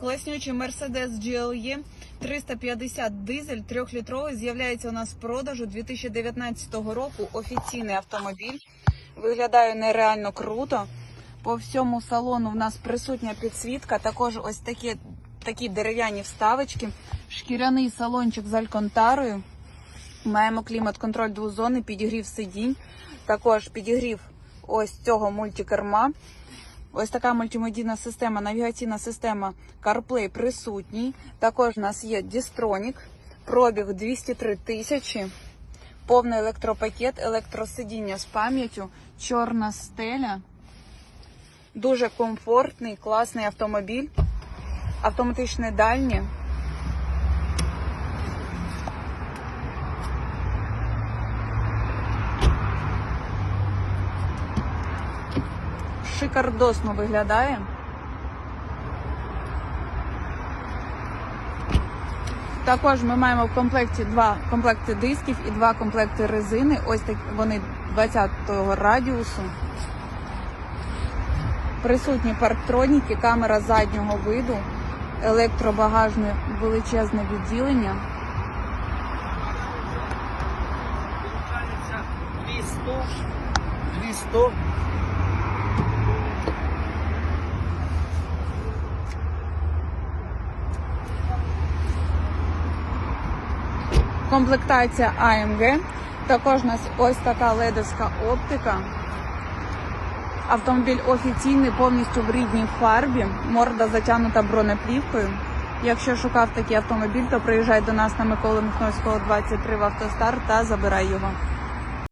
Класнючий Mercedes GLE 350 дизель 3-літровий з'являється у нас в продажу 2019 року. Офіційний автомобіль. Виглядає нереально круто. По всьому салону в нас присутня підсвітка. Також ось такі, такі дерев'яні вставочки. Шкіряний салончик з алькантарою. Маємо клімат-контроль двозони, підігрів сидінь. Також підігрів ось цього мультикерма. Ось така мультимедійна система, навігаційна система CarPlay присутній. Також у нас є Distronic, пробіг 203 тисячі, повний електропакет, електросидіння з пам'яттю, чорна стеля. Дуже комфортний, класний автомобіль, автоматичне дальнє. Шикардосно виглядає. Також ми маємо в комплекті два комплекти дисків і два комплекти резини. Ось так вони 20-го радіусу. Присутні парктроніки, камера заднього виду, електробагажне величезне відділення. 200, 200. Комплектація AMG. Також у нас ось така ледовська оптика. Автомобіль офіційний, повністю в рідній фарбі, морда затягнута бронеплівкою. Якщо шукав такий автомобіль, то приїжджай до нас на Миколи Михновського 23 в автостар та забирай його.